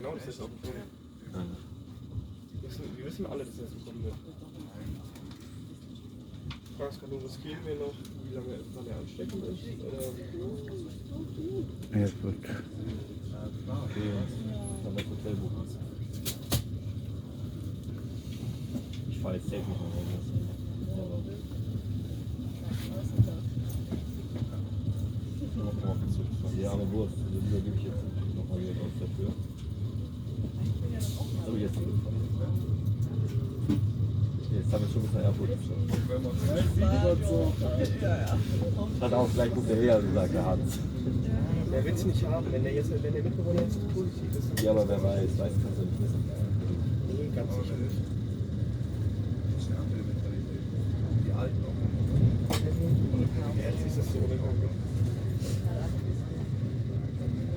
Genau, das ist auch gekommen. Ja. Wir wissen, wir wissen alle, dass das gekommen wird. Fragst gerade nur, was fehlt mir noch, wie lange wann er ansteckend ist. Oder Ja, gut. Okay, dann das Hotel buchen. Ich fahre jetzt safe nicht mehr raus. Ja, aber Wurst, da gebe ich jetzt nochmal Geld aus dafür. So, jetzt haben wir Jetzt haben wir schon ein bisschen Erfurt Hat auch gleich gut der Herr gesagt, der Hans. der will es nicht haben, wenn der jetzt, wenn der Mitbewohner jetzt positiv ist. Ja, aber wer weiß, weiß kannst du nicht wissen. Nee, ganz sicher nicht. Jetzt ist es so gekommen.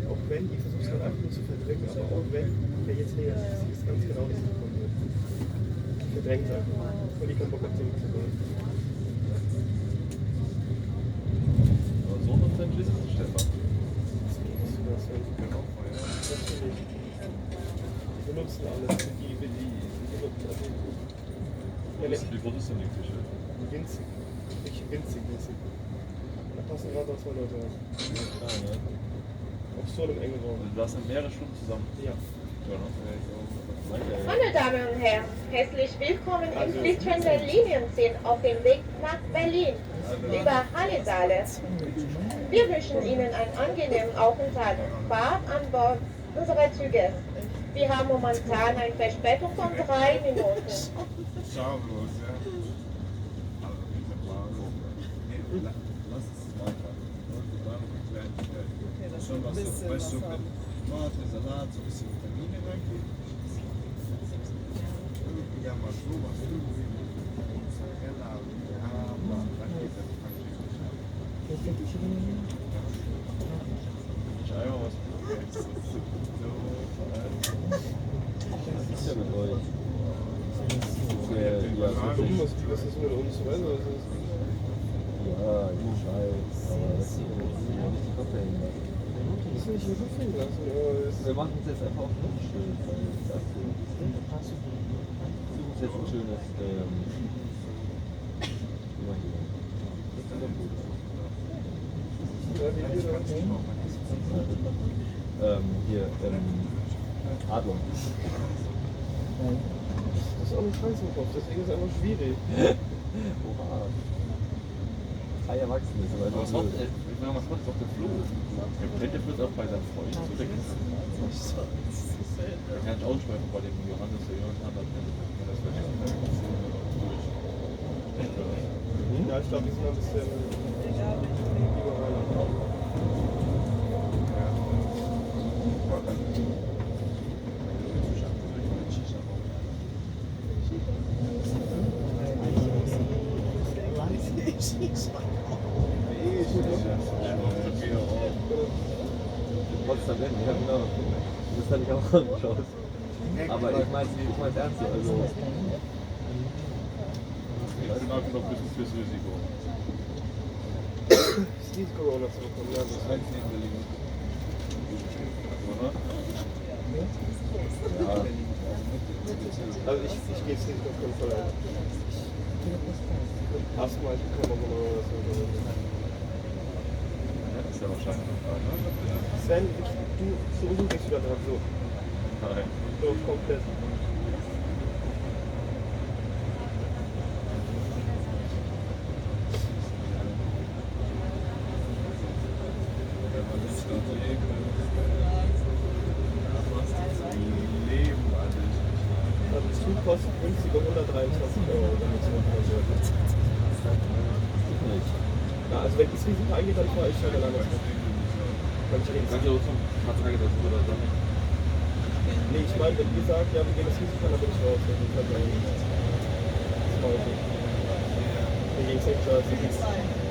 Auch wenn, ich versuche es halt einfach nur zu verdrängen, aber auch wenn der jetzt negativ ist, ist ganz genau das gekommen wird. Ich verdränge es einfach. Und ich keinen Bock habe, zurückzuholen. Aber so unauthentisch ist es, Stefan. Das geht nicht so, das Das finde ich. Die benutzen alles. Die, die, die, die benutzen ja, Wie groß ist denn die Küche? winzig. Wirklich winzig, winzig. Da passen gerade zwei Leute rein. Ja, klar, ne? Auf so einem engen Raum. Du hast dann mehrere Stunden zusammen. Ja. Ne? Meine Damen und Herren, herzlich willkommen im Fliegen der Linien sind auf dem Weg nach Berlin über Hallisaale. Wir wünschen Ihnen einen angenehmen Aufenthalt und Fahrt an Bord unserer Züge. Wir haben momentan eine Verspätung von drei Minuten. Lass es weiter. Eine Kleinigkeit. Schon was weißt du, mit Tomate, Salat, so ein bisschen Vitamine reingeben. Ja, mal so, was irgendwie. Mozzarella, ja, aber dann geht das praktisch. Ich einmal was So, Was ist denn mit euch? Ja, ja, so was, ist mit uns? Weißt du, was ist? Ja, ich Scheiß. Aber das ist ja nicht die Kopf hängen lassen. Gut finden lassen, Wir machen es jetzt einfach auch nicht schön. Das ist Suchen jetzt ein schönes. Ähm, hier. Das ist gut. Ähm, hier, ähm, Adlung. Das ist auch ein Scheiß im Kopf, deswegen ist es einfach schwierig. Oha. Drei Erwachsene, ist aber einfach Was macht, äh, ich will mal kurz auf der Flo. Der Fritz auch bei seinem Freund? So, der Der kann ich aussprechen bei dem Johannes, der Jonathan, er. Das Ja, ich glaube, die sind ein bisschen Potsdam, ja genau. Das hatte ich auch angeschaut. Aber ich meine ich mein's ernst so, also. Ich bin einfach noch ein bisschen fürs Risiko. Es ist dieses Corona zu bekommen, ja, das ist halt Oder? Ja, Also ich, ich gehe es nicht auf jeden Fall ein. Erstmal, ich bekomme auch mal was. Das ist ja wahrscheinlich noch da, ne? Sven, du, so du bist wieder dran, so. Nein. So, komplett. Das du also kostet günstiger 123 Euro, ich so ich nicht. Ja, also wenn das Risiko eingeht, dann fahre ich schon alleine. Wenn ich links. Kannst du zum Vertrag das oder so? Nee, ich meine, wenn ihr sagt, ja, wir gehen das Risiko, dann bin ich raus. Dann kann ich. Das ich nicht. Mir ging es echt scheiße.